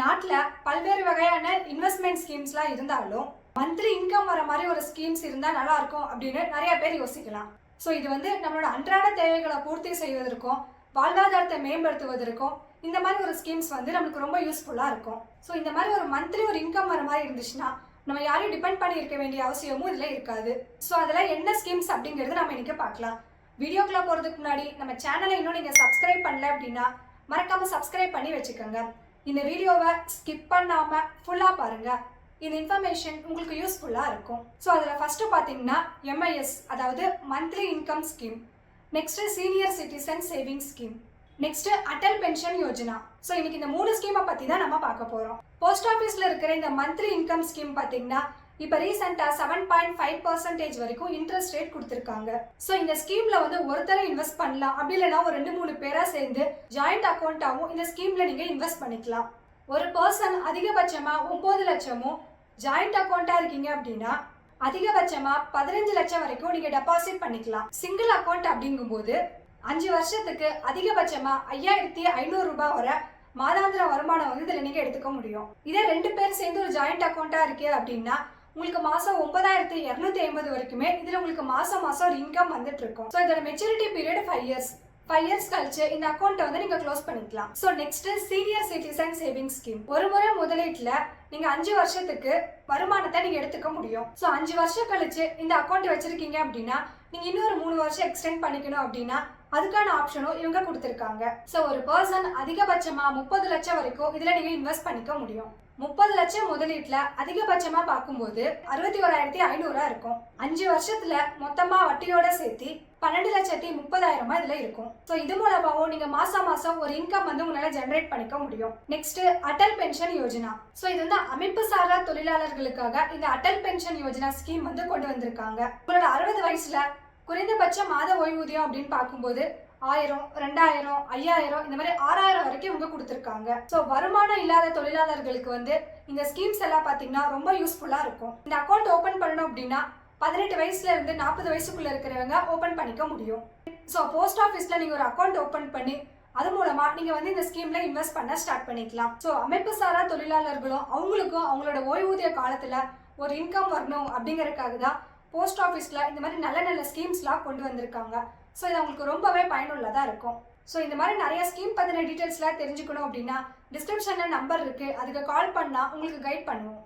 நாட்டில் பல்வேறு வகையான இன்வெஸ்ட்மெண்ட் ஸ்கீம்ஸ்லாம் இருந்தாலும் மந்த்லி இன்கம் வர மாதிரி ஒரு ஸ்கீம்ஸ் இருந்தால் நல்லாயிருக்கும் அப்படின்னு நிறைய பேர் யோசிக்கலாம். ஸோ இது வந்து நம்மளோட அன்றாட தேவைகளை பூர்த்தி செய்வதற்கும் வாழ்வாதாரத்தை மேம்படுத்துவதற்கும் இந்த மாதிரி ஒரு ஸ்கீம்ஸ் வந்து நமக்கு ரொம்ப யூஸ்ஃபுல்லாக இருக்கும். ஸோ இந்த மாதிரி ஒரு மந்த்லி ஒரு இன்கம் வர மாதிரி இருந்துச்சுன்னா நம்ம யாரையும் டிபெண்ட் பண்ணி இருக்க வேண்டிய அவசியமும் இதில் இருக்காது. ஸோ அதில் என்ன ஸ்கீம்ஸ் அப்படிங்கிறது நம்ம இன்றைக்கி பார்க்கலாம். வீடியோக்குள்ளே போகிறதுக்கு முன்னாடி நம்ம சேனலை இன்னும் நீங்கள் சப்ஸ்கிரைப் பண்ணல அப்படின்னா மறக்காமல் சப்ஸ்கிரைப் பண்ணி வச்சுக்கோங்க. இந்த வீடியோவை ஸ்கிப் பண்ணாமல் ஃபுல்லாக பாருங்கள் இந்த இன்ஃபர்மேஷன் உங்களுக்கு யூஸ்ஃபுல்லாக இருக்கும். ஸோ அதில் ஃபஸ்ட்டு பார்த்தீங்கன்னா எம்ஐஎஸ் அதாவது monthly income scheme next senior citizen saving scheme next Atal pension Yojana so இன்னைக்கு இந்த மூணு ஸ்கீமை பற்றி தான் நம்ம பார்க்க போகிறோம் போஸ்ட் ஆஃபீஸில் இருக்கிற இந்த மந்த்லி இன்கம் ஸ்கீம் பார்த்தீங்கன்னா இப்போ ரீசெண்டாக செவன் பாயிண்ட் ஃபைவ் பர்சன்டேஜ் வரைக்கும் இன்ட்ரெஸ்ட் ரேட் கொடுத்துருக்காங்க. ஸோ இந்த ஸ்கீம்ல வந்து ஒருத்தரை இன்வெஸ்ட் பண்ணலாம் அப்படி இல்லைன்னா ஒரு ரெண்டு மூணு பேரா சேர்ந்து ஜாயிண்ட் அக்கௌண்ட்டாகவும் இந்த ஸ்கீம்ல நீங்க இன்வெஸ்ட் பண்ணிக்கலாம். ஒரு பர்சன் அதிகபட்சமா ஒன்பது லட்சமும் ஜாயிண்ட் அக்கௌண்ட்டா இருக்கீங்க அப்படின்னா அதிகபட்சமா பதினஞ்சு லட்சம் வரைக்கும் நீங்க டெபாசிட் பண்ணிக்கலாம். சிங்கிள் அக்கௌண்ட் அப்படிங்கும்போது அஞ்சு வருஷத்துக்கு அதிகபட்சமா ஐயாயிரத்தி ஐநூறு ரூபாய் வரை மாதாந்திர வருமானம் வந்து இதில் நீங்கள் எடுத்துக்க முடியும். இதே ரெண்டு பேர் சேர்ந்து ஒரு ஜாயிண்ட் அக்கௌண்ட்டாக இருக்கு அப்படின்னா உங்களுக்கு மாதம் ஒன்பதாயிரத்தி இரநூத்தி ஐம்பது வரைக்குமே இதில் உங்களுக்கு மாதம் மாதம் ஒரு இன்கம் வந்துட்டு இருக்கும். ஸோ இதோட maturity period five years five years கழிச்சு இந்த அக்கௌண்ட்டை வந்து நீங்க க்ளோஸ் பண்ணிக்கலாம். So next senior citizen saving scheme ஒரு முறை முதலீட்டுல நீங்க அஞ்சு வருஷத்துக்கு வருமானத்தை நீங்க எடுத்துக்க முடியும். ஸோ அஞ்சு வருஷம் கழிச்சு இந்த அக்கௌண்ட் வச்சிருக்கீங்க அப்படின்னா நீங்க இன்னொரு மூணு வருஷம் எக்ஸ்டெண்ட் பண்ணிக்கணும் அப்படின்னா அதுக்கான ஆப்ஷனும் இவங்க கொடுத்துருக்காங்க. ஸோ ஒரு பர்சன் அதிகபட்சமாக முப்பது லட்சம் வரைக்கும் இதில் நீங்கள் இன்வெஸ்ட் பண்ணிக்க முடியும். முப்பது லட்சம் முதலீட்டுல அதிகபட்சமா பார்க்கும்போது அறுபத்தி ஓராயிரத்தி ஐநூறா இருக்கும். அஞ்சு வருஷத்துல மொத்தமா வட்டியோட சேர்த்து பன்னெண்டு லட்சத்தி முப்பதாயிரமா இதுல இருக்கும். ஸோ இது மூலமாகவும் நீங்க மாசம் மாசம் ஒரு இன்கம் வந்து உங்களால ஜென்ரேட் பண்ணிக்க முடியும். Next Atal pension Yojana. So இது வந்து அமைப்பு சாரா தொழிலாளர்களுக்காக இந்த அடல் பென்ஷன் யோஜனா ஸ்கீம் வந்து கொண்டு வந்திருக்காங்க. உங்களோட அறுபது வயசுல குறைந்தபட்ச மாத ஓய்வூதியம் அப்படின்னு பார்க்கும்போது ஆயிரம் ரெண்டாயிரம் ஐயாயிரம் இந்த மாதிரி ஆறாயிரம் வரைக்கும் இவங்க கொடுத்துருக்காங்க. ஸோ வருமானம் இல்லாத தொழிலாளர்களுக்கு வந்து இந்த ஸ்கீம்ஸ் எல்லாம் பார்த்தீங்கன்னா ரொம்ப யூஸ்ஃபுல்லாக இருக்கும். இந்த அக்கௌண்ட் ஓப்பன் பண்ணணும் அப்படின்னா பதினெட்டு வயசுல இருந்து நாற்பது வயசுக்குள்ள இருக்கிறவங்க ஓப்பன் பண்ணிக்க முடியும். ஸோ போஸ்ட் ஆஃபீஸில் நீங்கள் ஒரு அக்கௌண்ட் ஓப்பன் பண்ணி அது மூலமா நீங்க வந்து இந்த ஸ்கீம்ல இன்வெஸ்ட் பண்ண ஸ்டார்ட் பண்ணிக்கலாம். ஸோ அமைப்பு சாரா தொழிலாளர்களும் அவங்களுக்கும் அவங்களோட ஓய்வூதிய காலத்துல ஒரு இன்கம் வரணும் அப்படிங்கறதுக்காக தான் போஸ்ட் ஆஃபீஸில் இந்த மாதிரி நல்ல நல்ல ஸ்கீம்ஸ்லாம் கொண்டு வந்திருக்காங்க. ஸோ இது அவங்களுக்கு ரொம்பவே பயனுள்ளதாக இருக்கும். ஸோ இந்த மாதிரி நிறைய ஸ்கீம் பற்றின டீட்டெயில்ஸ்லாம் தெரிஞ்சுக்கணும் அப்படின்னா டிஸ்கிரிப்ஷனில் நம்பர் இருக்குது அதுக்கு கால் பண்ணால் உங்களுக்கு கைட் பண்ணுவோம்.